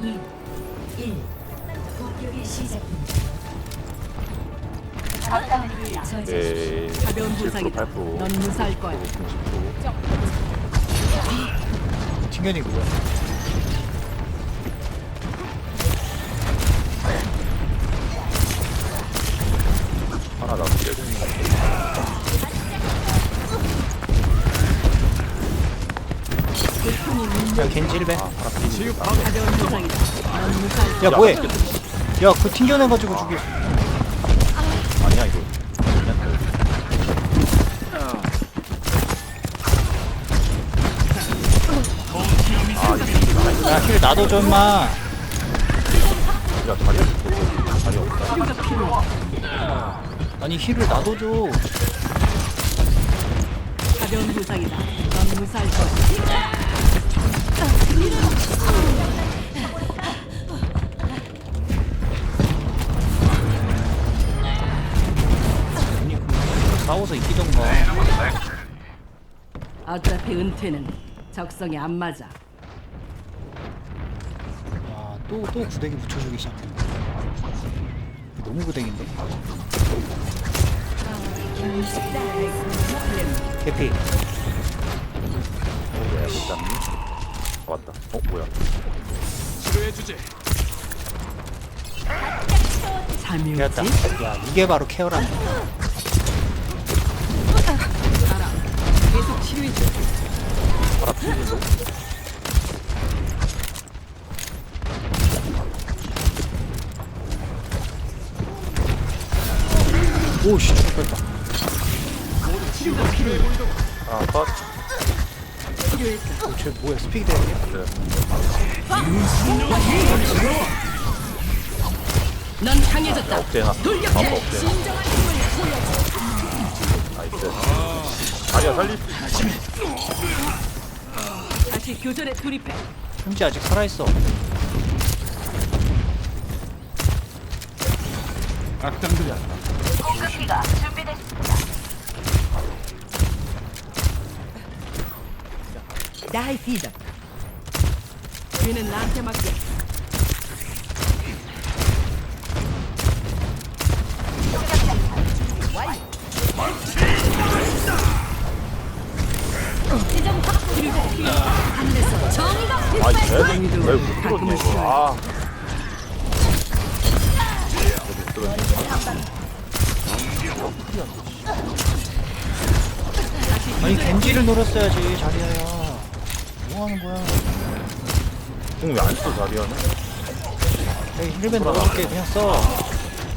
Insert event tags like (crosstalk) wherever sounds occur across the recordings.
2, 1. 공격이 시작됩니다. 저지 네. 가벼운 부상이다. 7%넌 무사할 거야. 90%. 튕겨니 그거야 하나 남은 게야 겐지 1배 가 부상이다. 넌 무사할 야 뭐해 야그 튕겨내가지고 죽여 아니야 이거. 야힐 놔둬 줘 임마 야 자리 없어. 자리 없다. 아니 힐을 놔둬줘 가벼운 부상이다. 넌 무사할 거야. 그 싸워서 이기던가. 어차피 은퇴는 적성에 안 맞아. 야또 또 구데기 붙여주기 시작했네. 너무 구데기인데? 개피 아, 맞다. 어 뭐야? 잠이 되었다 오지? 야 이게 바로 케어란 다 알아. 계속 치료해줘. 파라 피진도. 오씨 죽겠다 아 컷. 필요했어. 쟤 뭐야 스피드 대학이야? 네. 넌 강해졌다. 억제나. 돌격해. 아빠 억제나. 나이스. 자리야 살리. 다시 교전에 돌입해. 현지 아직 살아있어 나이 피다. 뒤는 나한테 맡겨. 아이 개새끼 왜못 들었냐 이거. 아. 못 들었네. 아니 겐지를 노렸어야지 자리야야 뭐 하는 거야 공왜안 써 자리야는? 여기 힐벤 넣어줄게 그냥 써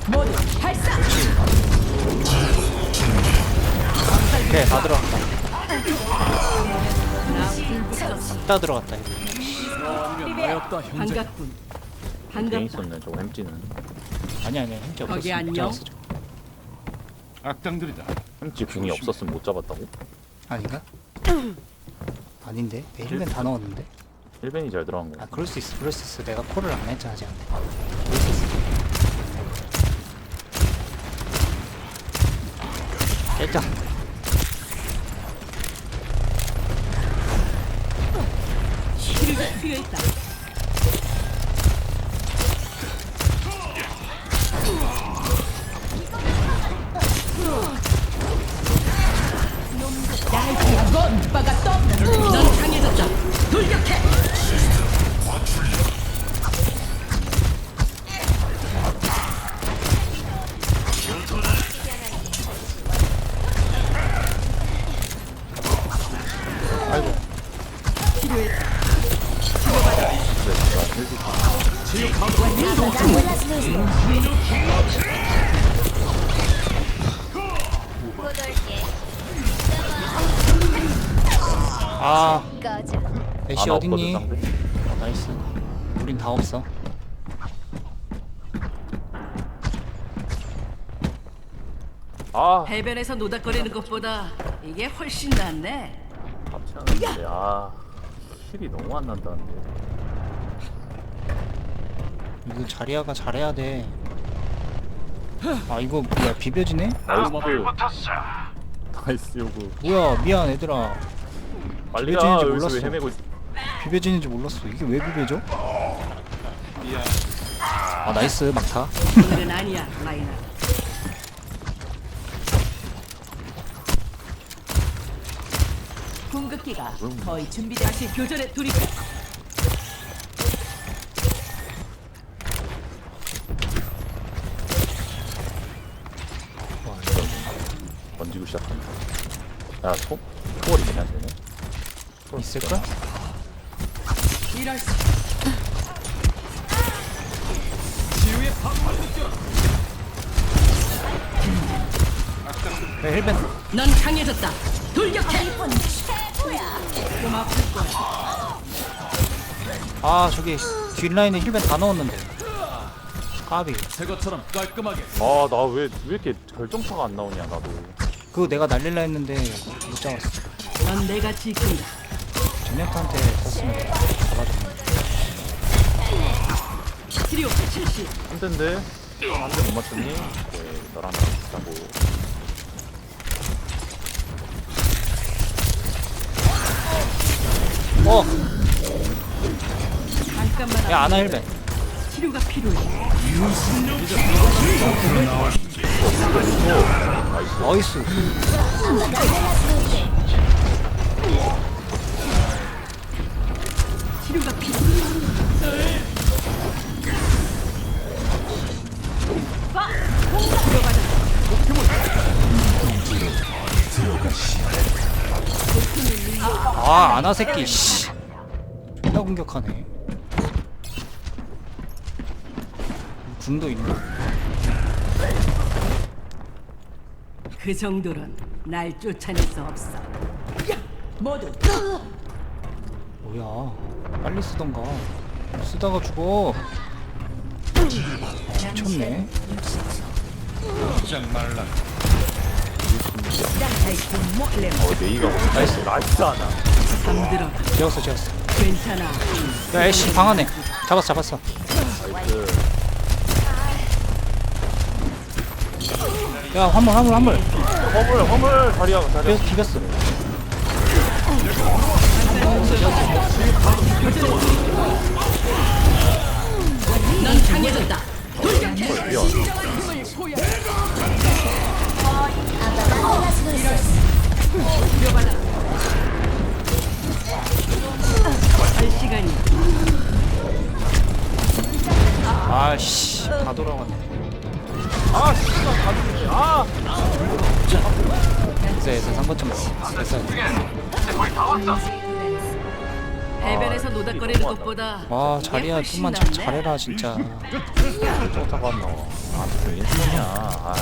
모두 발사. 오케이 다 들어갔다. 다 들어갔다 이거 반갑군. 괜히 반갑다. 있었네 저거 햄찌는. 아니 아니 햄찌 없었어 거기 안녕? 악당들이다. 햄찌 궁이 없었으면 못 잡았다고? 아닌가? (clears throat) 아닌데? 내 힐벤 다 넣었는데? 1벤이 잘 들어간 아 거야. 그럴 수 있어 그럴 수 있어. 내가 콜을 안 했잖아 쟤한테 그럴 수 있어. 일단 치료가 필요했다. 넌 아. 애쉬 안 어딨니? 없거든. 어, 나이스. 우린 다 없어. 아. 해변에서 노닥거리는 것보다 이게 훨씬 낫네. 같이 하는데 아 힐이 너무 안 난다는데. 이거 자리아가 잘해야 돼 아 이거 뭐야 비벼지네? 나이스. 나이스 요구. 뭐야 미안 얘들아 빨리 비벼지는지 가 여기서 왜 몰랐어. 헤매고 있어. 비벼지는지 몰랐어 이게 왜 비벼져? 아 나이스 막타 오늘은 (laughs) 아니야, 라이나. 궁극기가 거의 준비돼 다시 교전에. 와 이거 던지고 시작한다 야 소? 초월이 되냐 쟤네? 있을까? 이럴 수. 야, 힐벤 넌 강해졌다. 돌격해. 아 저기 뒷라인에 힐벤 다 넣었는데 까비 새 것처럼 깔끔하게. 아 나 왜 왜 이렇게 결정타가 안 나오냐 나도 그거 내가 날릴라 했는데 못 잡았어 넌 내가 지킨다. 전략한테 썼으면 잡아줬네 치료 실시. 한 대인데 한대못 맞췄니? 네, 너랑 나랑 비슷하고 어! 잠깐만. 야안 아나 힐벤 치료가 필요해. 나이스 치료가 필요해. 아 아나 새끼 씨. 존나 공격하네. 궁도 있네. 그 정도는 날 쫓아낼 수 없어. 모두 뭐야? 빨리 쓰던가. 쓰다가 죽어. 미쳤네. 장 말라. 어 네이가 나이스 나이스 하나. 지웠어 지웠어 괜찮아. 야 애쉬 방 안에 잡았어 잡았어 나이스 야 화물 화물 화물 허물 허물 자리야 자리야 비겼어 비겼어 넌 강해졌다. 할 시간 아씨 다 돌아갔네. 아 씨발 가죽이지 아 됐어. 됐어 3번 좀 됐어. 해변에서 노닥거리는 것보다 와 이게 자리야 훨씬 좀만. 잘, 잘해라 진짜. 결정타가 안 나와 아 무슨 인생이야 아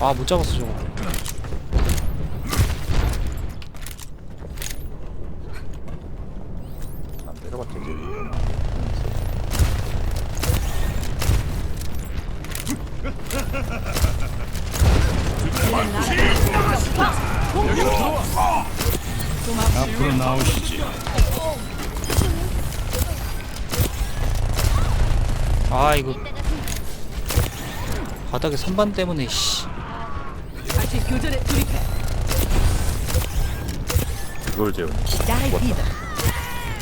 아 못 잡았어 저거. 안 때려봤지 이제. 앞으로 나오시지. 아 이거. 바닥에 선반 때문에 씨 교전에 돌입해. 이걸 재우니 날 믿어.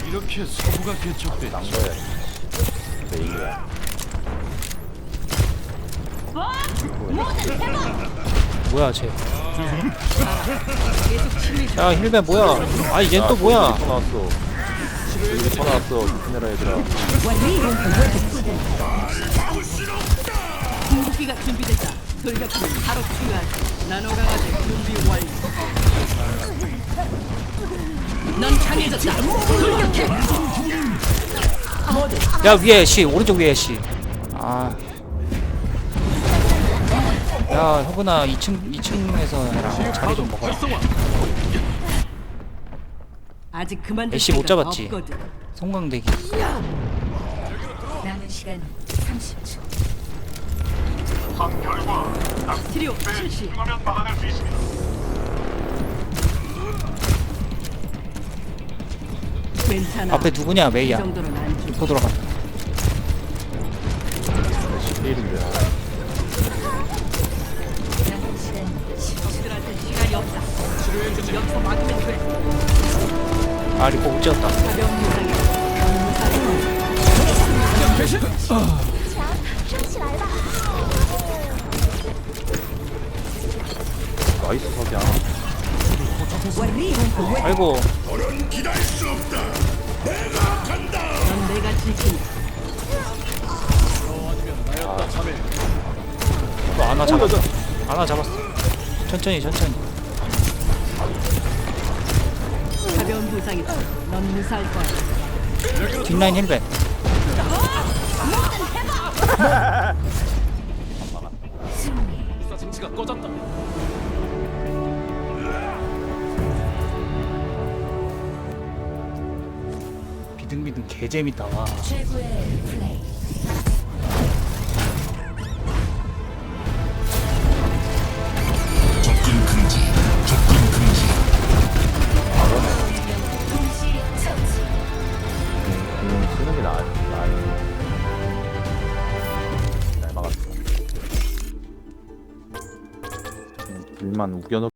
이렇게 서부가 개척돼. 난 거야. 네이야. 뭐야 쟤? 계속. 야 힐벤 뭐야? 아얘또 뭐야? 터 나왔어. 여기 터 나왔어. 힘내라 얘들아. 돌격하면 바로 필요하지. 나노 강아지 준비 완료. 넌 강해졌다. 돌격해. 야 위에 씨 오른쪽 위에 씨 아 야 혁은아 2층 2층에서 해라 자리 좀 먹어라 아직 그만. 애쉬 못 잡았지? 성광대기 남은 시간 30초. 치료 실시. 괜찮아. 앞에 누구냐 이 메이야 정도는 안 줘. 또 돌아간다 11인데 남은 시간 10초. 적들한테 시간이 없다. 여기서 막으면 돼. 아 리포 못 지었다 가벼운 부상에 무사해. 나이스 석양 아이고. 아, 또 아나 잡았어 아나 잡았어. 천천히 천천히. 가벼운 부상이다. 넌 무사할 거야. 뒷라인 힐백 정치가 아, 꺼졌다. 비등비등 개재밌다 와 최고의 플레이. 동시 처치. 음, 쓰는 게 나아. 나아. 잘 막았어. 음, 길만 우겨넣.